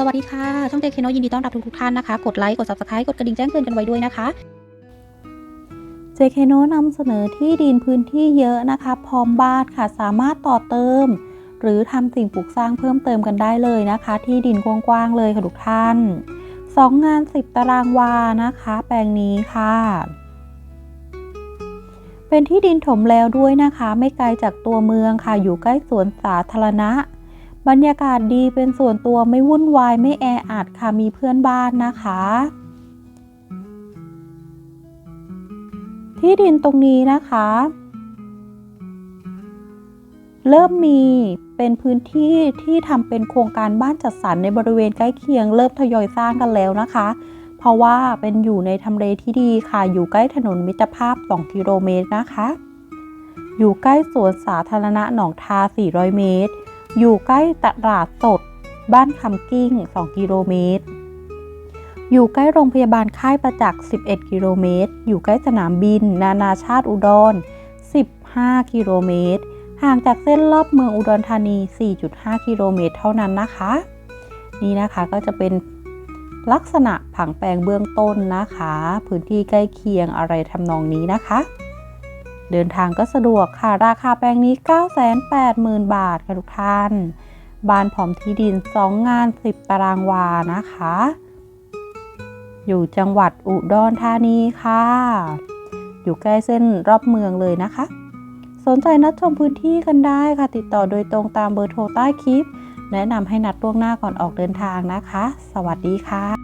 สวัสดีค่ะ ช่องเจคเคโนยินดีต้อนรับทุกๆท่านนะคะ กดไลค์ กด subscribe กดกระดิ่งแจ้งเตือนกันไว้ด้วยนะคะ JK โนนำเสนอที่ดินพื้นที่เยอะนะคะ พร้อมบ้านค่ะ สามารถต่อเติม หรือทำสิ่งปลูกสร้างเพิ่มเติมกันได้เลยนะคะ ที่ดินกว้างๆเลยค่ะทุกท่าน 2 งาน 10 ตารางวานะคะ แปลงนี้ค่ะเป็นที่ดินถมแล้วด้วยนะคะ ไม่ไกลจากตัวเมืองค่ะ อยู่ใกล้สวนสาธารณะ บรรยากาศดีเป็นส่วนตัวไม่วุ่นวายไม่แออัดค่ะมีเพื่อนบ้านนะคะ ที่ดินตรงนี้นะคะ เริ่มมีเป็นพื้นที่ที่ทำเป็นโครงการบ้านจัดสรรในบริเวณใกล้เคียงเริ่มทยอยสร้างกันแล้วนะคะ เพราะว่าเป็นอยู่ในทำเลที่ดีค่ะ อยู่ใกล้ถนนมิตรภาพ 2 กิโลเมตรนะคะ อยู่ใกล้สวนสาธารณะหนองทา 400 เมตร อยู่ใกล้ตลาดสด บ้านคำกิ้ง 2 กิโลเมตร อยู่ใกล้โรงพยาบาลค่ายประจักษ์ 11 กิโลเมตร อยู่ใกล้สนามบิน นานาชาติอุดร 15 กิโลเมตร ห่างจากเส้นรอบเมืองอุดรธานี 4.5 กิโลเมตร เท่านั้นนะคะ นี่นะคะก็จะเป็นลักษณะผังแปลงเบื้องต้นนะคะ พื้นที่ใกล้เคียงอะไรทำนองนี้นะคะ เดินทางก็สะดวกค่ะ ราคาแปลงนี้ 980,000 บาทค่ะทุกท่าน บ้านพร้อมที่ดิน 2 งาน 10 ตารางวานะคะ อยู่จังหวัดอุดรธานีค่ะ อยู่ใกล้เส้นรอบเมืองเลยนะคะ สนใจนัดชมพื้นที่กันได้ค่ะ ติดต่อโดยตรงตามเบอร์โทรใต้คลิป แนะนำให้นัดล่วงหน้าก่อนออกเดินทางนะคะ สวัสดีค่ะ